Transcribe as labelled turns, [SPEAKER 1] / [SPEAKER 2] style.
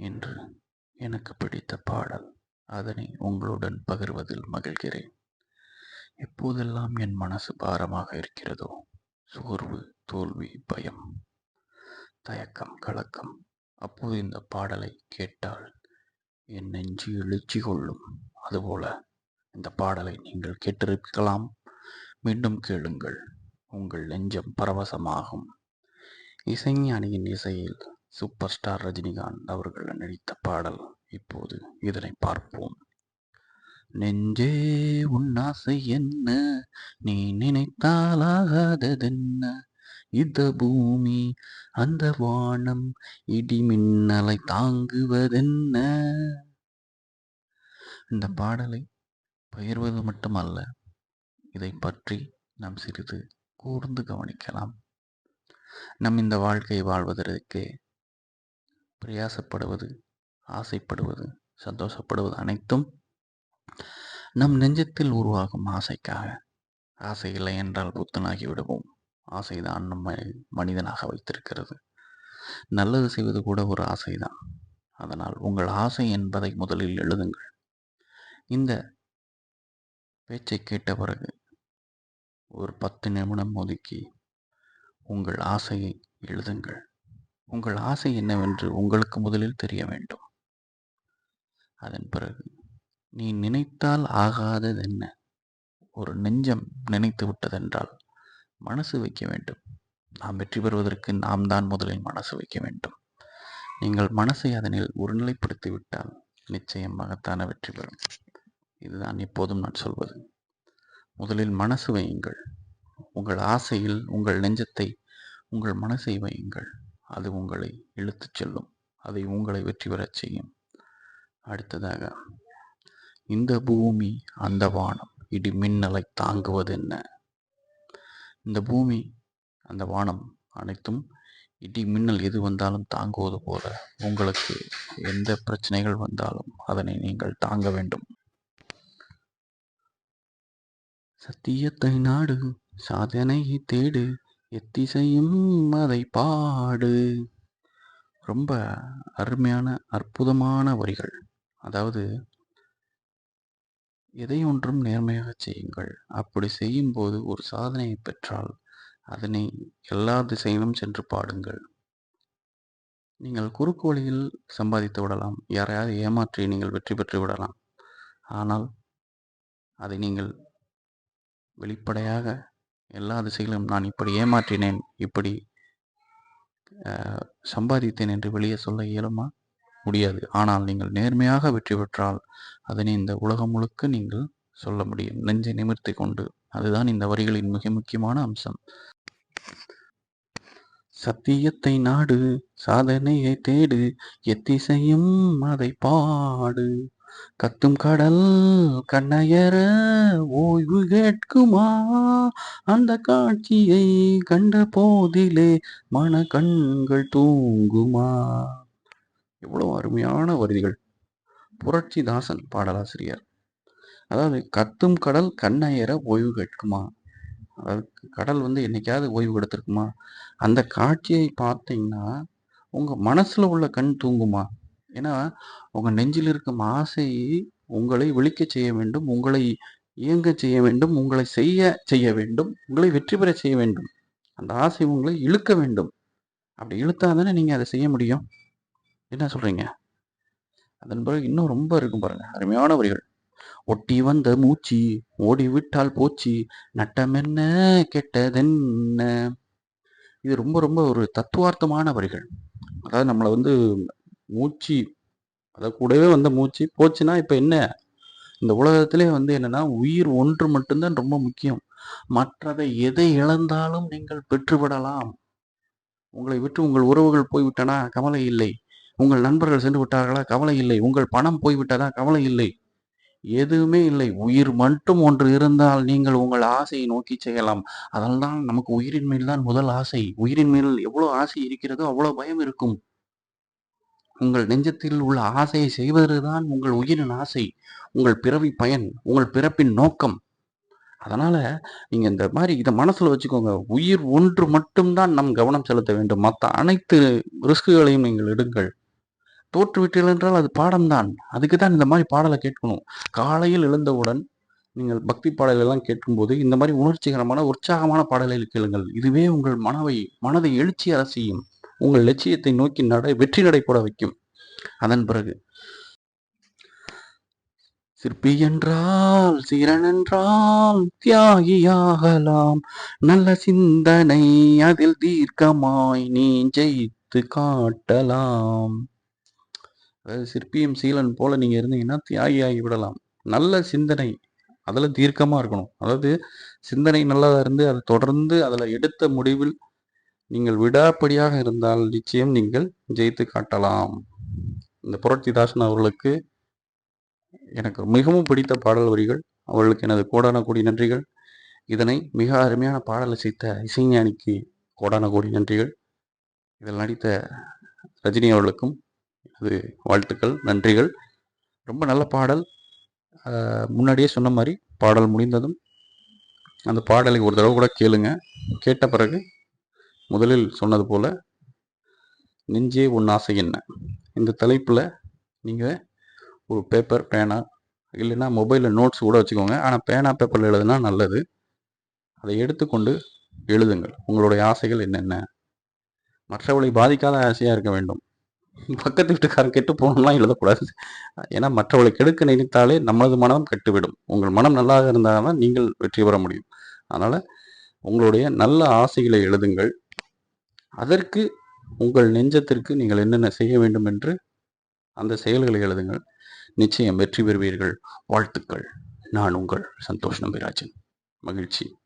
[SPEAKER 1] என்று எனக்கு பிடித்த பாடல். அதனை உங்களுடன் பகிர்வதில் மகிழ்கிறேன். எப்போதெல்லாம் என் மனசு பாரமாக இருக்கிறதோ சோர்வு தோல்வி பயம் தயக்கம் கலக்கம் அப்போது இந்த பாடலை கேட்டால் என் நெஞ்சு எழுச்சி கொள்ளும். அதுபோல இந்த பாடலை நீங்கள் கேட்டிருக்கலாம். மீண்டும் கேளுங்கள். உங்கள் நெஞ்சம் பரவசமாகும். இசைஞானியின் இசையில் சூப்பர் ஸ்டார் ரஜினிகாந்த் அவர்கள் நடித்த பாடல். இப்போது இதனை பார்ப்போம். நெஞ்சே உன்னாசை என்ன? நீ நினைத்தாலாகாததென்ன? இந்த பூமி அந்த வானம் இடி மின்னலை தாங்குவதென்ன? இந்த பாடலை பகிர்வது மட்டுமல்ல இதை பற்றி நாம் சிறிது கூர்ந்து கவனிக்கலாம். நம் இந்த வாழ்க்கையை வாழ்வதற்கு பிரயாசப்படுவது ஆசைப்படுவது சந்தோஷப்படுவது அனைத்தும் நம் நெஞ்சத்தில் உருவாகும் ஆசைக்காக. ஆசை இல்லை என்றால் புத்தனாகி விடுவோம். ஆசைதான் நம்மை மனிதனாக வைத்திருக்கிறது. நல்லது செய்வது கூட ஒரு ஆசைதான் அதனால் உங்கள் ஆசை என்பதை முதலில் எழுதுங்கள். இந்த பேச்சை கேட்ட பிறகு ஒரு பத்து நிமிடம் ஒதுக்கி உங்கள் ஆசையை எழுதுங்கள். உங்கள் ஆசை என்னவென்று உங்களுக்கு முதலில் தெரிய வேண்டும். அதன் பிறகு நீ நினைத்தால் ஆகாதது என்ன? ஒரு நெஞ்சம் நினைத்து விட்டதென்றால் மனசு வைக்க வேண்டும். நாம் வெற்றி பெறுவதற்கு நாம் தான் முதலில் மனசு வைக்க வேண்டும். நீங்கள் மனசை அதனில் ஒருநிலைப்படுத்தி விட்டால் நிச்சயம் மகத்தான வெற்றி பெறும். இதுதான் எப்போதும் நான் சொல்வது. முதலில் மனசு வையுங்கள். உங்கள் ஆசையில் உங்கள் நெஞ்சத்தை உங்கள் மனசை வையுங்கள். அது உங்களை இழுத்துச் செல்லும். அதை உங்களை வெற்றி பெறச் செய்யும். அடுத்ததாக இந்த பூமி அந்த வானம். இடி மின்னலை தாங்குவது என்ன? இந்த பூமி அந்த வானம் அனைத்தும் இடி மின்னல் எது வந்தாலும் தாங்குவது போல உங்களுக்கு எந்த பிரச்சனைகள் வந்தாலும் அதனை நீங்கள் தாங்க வேண்டும். சத்தியத்தை நாடு சாதனையை தேடு. எத்திசையும் அதை பாடு. ரொம்ப அருமையான அற்புதமான வரிகள். அதாவது எதை ஒன்றும் நேர்மையாக செய்யுங்கள். அப்படி செய்யும்போது ஒரு சாதனையை பெற்றால் அதனை எல்லா திசையிலும் சென்று பாடுங்கள். நீங்கள் குறுக்கு வழியில் சம்பாதித்து விடலாம். யாரையாவது ஏமாற்றி நீங்கள் வெற்றி பெற்று விடலாம். ஆனால் அதை நீங்கள் வெளிப்படையாக எல்லா திசைகளும் நான் இப்படி ஏமாற்றினேன் இப்படி சம்பாதித்தேன் என்று வெளியே சொல்ல இயலுமா? முடியாது. ஆனால் நீங்கள் நேர்மையாக வெற்றி பெற்றால் அதனை இந்த உலகம் முழுக்க நீங்கள் சொல்ல முடியும். நெஞ்சை நிமிர்த்தி கொண்டு. அதுதான் இந்த வரிகளின் மிக முக்கியமான அம்சம். சத்தியத்தை நாடு சாதனையை தேடு எத்திசையும் அதை பாடு. கத்தும் கடல் கண்ணையர ஓய்வு கேட்குமா? அந்த காட்சியை கண்ட போதிலே மன கண்கள் தூங்குமா? எவ்வளவு அருமையான வரிகள். புரட்சிதாசன் பாடலாசிரியர். அதாவது கத்தும் கடல் கண்ணையர ஓய்வு கேட்குமா? அதாவது கடல் வந்து என்னைக்காவது ஓய்வு எடுத்திருக்குமா அந்த காட்சியை பார்த்தீங்கன்னா உங்க மனசுல உள்ள கண் தூங்குமா? ஏன்னா உங்கள் நெஞ்சில் இருக்கும் ஆசையை உங்களை விழிக்கச் செய்ய வேண்டும் உங்களை இயங்க செய்ய வேண்டும் உங்களை செய்ய செய்ய வேண்டும் உங்களை வெற்றி பெற செய்ய வேண்டும். அந்த ஆசை உங்களை இழுக்க வேண்டும். அப்படி இழுத்தா தானே நீங்கள் அதை செய்ய முடியும்? என்ன சொல்கிறீங்க அதன் பிறகு இன்னும் ரொம்ப இருக்கும் பாருங்க அருமையான வரிகள். ஒட்டி வந்த மூச்சு ஓடி விட்டால் போச்சு நட்டம் என்ன கெட்டதென்ன? இது ரொம்ப ரொம்ப ஒரு தத்துவார்த்தமான வரிகள். அதாவது நம்மளை வந்து மூச்சு அதை கூடவே வந்த மூச்சு போச்சுன்னா இப்போ என்ன? இந்த உலகத்திலே வந்து என்னன்னா உயிர் ஒன்று மட்டும்தான் ரொம்ப முக்கியம். மற்றதை எதை இழந்தாலும் நீங்கள் பெற்றுவிடலாம். உங்களை விட்டு உங்கள் உறவுகள் போய்விட்டனா? கவலை இல்லை. உங்கள் நண்பர்கள் சென்று விட்டார்களா? கவலை இல்லை. உங்கள் பணம் போய்விட்டதா? கவலை இல்லை. எதுவுமே இல்லை. உயிர் மட்டும் ஒன்று இருந்தால் நீங்கள் உங்கள் ஆசையை நோக்கி செய்யலாம் அதனால்தான் நமக்கு உயிரின் மேல் தான் முதல் ஆசை. உயிரின் மேல் எவ்வளோ ஆசை இருக்கிறதோ அவ்வளோ பயம் இருக்கும். உங்கள் நெஞ்சத்தில் உள்ள ஆசையை செய்வதுதான் உங்கள் உயிரின் ஆசை உங்கள் பிறவி பயன் உங்கள் பிறப்பின் நோக்கம். அதனால நீங்க இந்த மாதிரி இதை மனசுல வச்சுக்கோங்க. உயிர் ஒன்று மட்டும்தான் நம் கவனம் செலுத்த வேண்டும். மற்ற அனைத்து ரிஸ்குகளையும் நீங்கள் எடுங்கள். தோற்றுவிட்டீர்கள் என்றால் அது பாடம்தான். அதுக்கு தான் இந்த மாதிரி பாடலை கேட்கணும். காலையில் எழுந்தவுடன் நீங்கள் பக்தி பாடலெல்லாம் கேட்கும்போது இந்த மாதிரி உணர்ச்சிகரமான உற்சாகமான பாடலை கேளுங்கள். இதுவே உங்கள் மனவை மனதை எழுச்சி அரசியும் உங்கள் லட்சியத்தை நோக்கி நடை வெற்றி நடைபோட வைக்கும். அதன் பிறகு சிற்பி என்றால் சீரன் என்றால் தியாகியாகலாம். நல்ல சிந்தனை அதில் தீர்க்கமாய் நீ ஜெயித்து காட்டலாம். அதாவது சிற்பியும் சீலன் போல நீங்க இருந்தீங்கன்னா தியாகியாகி விடலாம். நல்ல சிந்தனை அதில் தீர்க்கமாக இருக்கணும். அதாவது சிந்தனை நல்லதாக இருந்து அதை தொடர்ந்து அதில் எடுத்த முடிவில் நீங்கள் விடாப்படியாக இருந்தால் நிச்சயம் நீங்கள் ஜெயித்து காட்டலாம். இந்த புரட்சிதாசன் அவர்களுக்கு எனக்கு மிகவும் பிடித்த பாடல் வரிகள். அவர்களுக்கு எனது கோடான கோடி நன்றிகள். இதனை மிக அருமையான பாடலை செய்த இசைஞானிக்கு கோடான கோடி நன்றிகள். இதில் நடித்த ரஜினி அவர்களுக்கும் எனது வாழ்த்துக்கள் நன்றிகள். ரொம்ப நல்ல பாடல். முன்னாடியே சொன்ன மாதிரி பாடல் முடிந்ததும் அந்த பாடலை ஒரு தடவை கூட கேளுங்க. கேட்ட பிறகு முதலில் சொன்னது போல் நெஞ்சே உன் ஆசை என்ன? இந்த தலைப்பில் நீங்கள் ஒரு பேப்பர் பேனா இல்லைன்னா மொபைலில் நோட்ஸ் கூட வச்சுக்கோங்க. ஆனால் பேனா பேப்பரில் எழுதுனா நல்லது. அதை எடுத்துக்கொண்டு எழுதுங்கள். உங்களுடைய ஆசைகள் என்னென்ன? மற்றவர்களை பாதிக்காத ஆசையாக இருக்க வேண்டும். பக்கத்து வீட்டுக்காரன் கெட்டு போகணும்லாம் எழுதக்கூடாது. ஏன்னா மற்றவர்களை கெடுக்க நினைத்தாலே நமது மனம் கெட்டுவிடும். உங்கள் மனம் நல்லாக இருந்தால் தான் நீங்கள் வெற்றி பெற முடியும். அதனால் உங்களுடைய நல்ல ஆசைகளை எழுதுங்கள். அதற்கு உங்கள் நெஞ்சத்திற்கு நீங்கள் என்னென்ன செய்ய வேண்டும் என்று அந்த செயல்களை எழுதுங்கள். நிச்சயம் வெற்றி பெறுவீர்கள். வாழ்த்துக்கள். நான் உங்கள் சந்தோஷ் நம்பிராஜன். மகிழ்ச்சி.